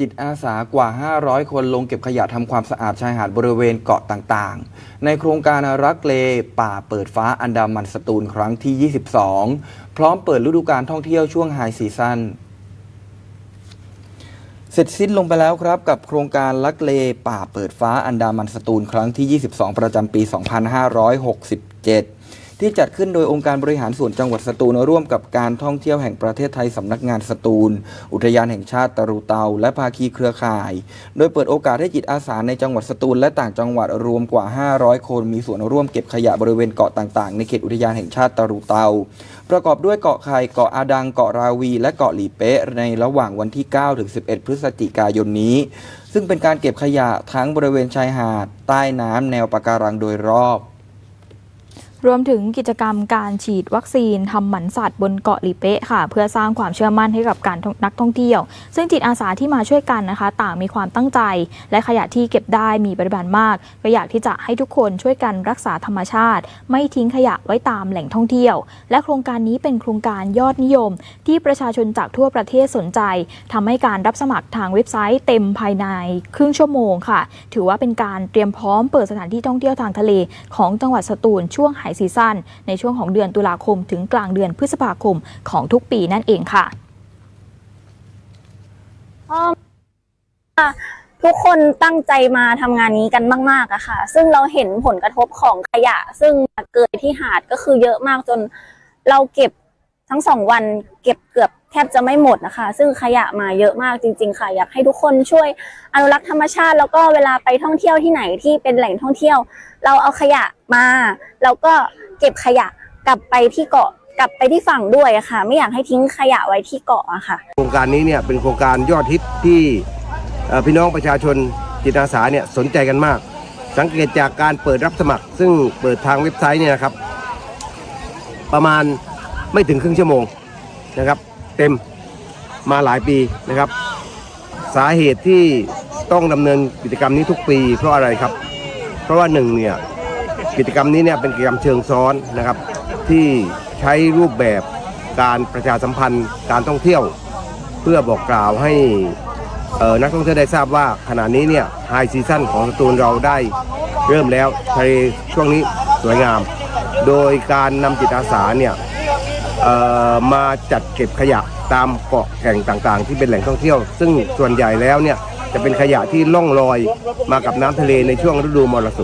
จิตอาสากว่า 500 คนลงเก็บขยะทำความสะอาดชายหาดบริเวณเกาะต่างๆ ในโครงการรักเลป่าเปิดฟ้าอันดามันสตูลครั้งที่ 22 พร้อมเปิดฤดูการท่องเที่ยวช่วงไฮซีซั่นเสร็จสิ้นลงไปแล้วครับกับโครงการลักเลป่าเปิดฟ้าอันดามันสตูลครั้งที่ 22 ประจำปี 2567 ที่จัดขึ้นโดยองค์การบริหารส่วนจังหวัดสตูลร่วมกับการท่องเที่ยวแห่งประเทศไทยสำนักงานสตูล อุทยานแห่งชาติตะรูเตา และภาคีเครือข่าย โดยเปิดโอกาสให้จิตอาสาในจังหวัดสตูลและต่างจังหวัดรวมกว่า 500 คนมีส่วนร่วมเก็บขยะบริเวณเกาะต่างๆ ในเขตอุทยานแห่งชาติตะรูเตา ประกอบด้วยเกาะไข่เกาะอาดังเกาะราวี และเกาะหลีเป๊ะในระหว่างวันที่ 9 ถึง 11 พฤศจิกายนนี้ ซึ่งเป็นการเก็บขยะทั้งบริเวณชายหาด ใต้น้ำแนวปะการังโดยรอบ รวมถึงกิจกรรมการฉีดวัคซีนทำหมันสัตว์บนเกาะลีเปะค่ะ เพื่อสร้างความเชื่อมั่นให้กับการนักท่องเที่ยว ซึ่งจิตอาสาที่มาช่วยกันนะคะ ต่างมีความตั้งใจ และขยะที่เก็บได้มีปริมาณมาก ก็อยากที่จะให้ทุกคนช่วยกันรักษาธรรมชาติ ไม่ทิ้งขยะไว้ตามแหล่งท่องเที่ยว และโครงการนี้เป็นโครงการยอดนิยม ที่ประชาชนจากทั่วประเทศสนใจทำให้การรับสมัครทางเว็บไซต์เต็มภายในครึ่งชั่วโมงค่ะ ถือว่าเป็นการเตรียมพร้อมเปิดสถานที่ท่องเที่ยวทางทะเล ของจังหวัดสตูลช่วงไฮซีซั่นในช่วงของเดือนตุลาคมถึงกลางเดือนพฤษภาคมของทุกปีนั่นเองค่ะทุกคนตั้งใจมาทำงานนี้กันมากๆอะค่ะ ซึ่งเราเห็นผลกระทบของขยะ ซึ่งเกิดที่หาดก็คือเยอะมากจนเราเก็บทั้งสองวันเก็บเกือบ บจะไม่หมดนะคะ ซึ่งขยะมาเยอะมากจริง ๆ ค่ะ อยากให้ทุกคนช่วยอนุรักษ์ธรรมชาติ แล้วก็เวลาไปท่องเที่ยวที่ไหนที่เป็นแหล่งท่องเที่ยว เราเอาขยะมา แล้วก็เก็บขยะกลับไปที่เกาะกลับไปที่ฝั่งด้วยะค่ะ ไม่อยากให้ทิ้งขยะไว้ที่เกาะอะค่ะ โครงการนี้เนี่ยเป็นโครงการยอดฮิตที่พี่น้องประชาชนจิตอาสาเนี่ยสนใจกันมาก สังเกตจากการเปิดรับสมัคร ซึ่งเปิดทางเว็บไซต์เนี่ยนะครับ ประมาณไม่ถึงครึ่งชั่วโมงนะครับ เต็มมาหลายปีนะครับ สาเหตุที่ต้องดำเนินกิจกรรมนี้ทุกปี เพราะอะไรครับ เพราะว่าหนึ่งเนี่ยกิจกรรมนี้เนี่ยเป็นกิจกรรมเชิงซ้อนนะครับ ที่ใช้รูปแบบการประชาสัมพันธ์การท่องเที่ยว เพื่อบอกกล่าวให้เออนักท่องเที่ยวได้ทราบว่าขณะนี้เนี่ยไฮซีซั่นของสตูลเราได้เริ่มแล้วทะเลช่วงนี้สวยงาม โดยการนำจิตอาสาเนี่ย มาจัดเก็บขยะตามเกาะแห่งต่างๆ ที่เป็นแหล่งท่องเที่ยว ซึ่งส่วนใหญ่แล้วเนี่ยจะเป็นขยะที่ล่องลอยมากับน้ำทะเลในช่วงฤดูมรสุม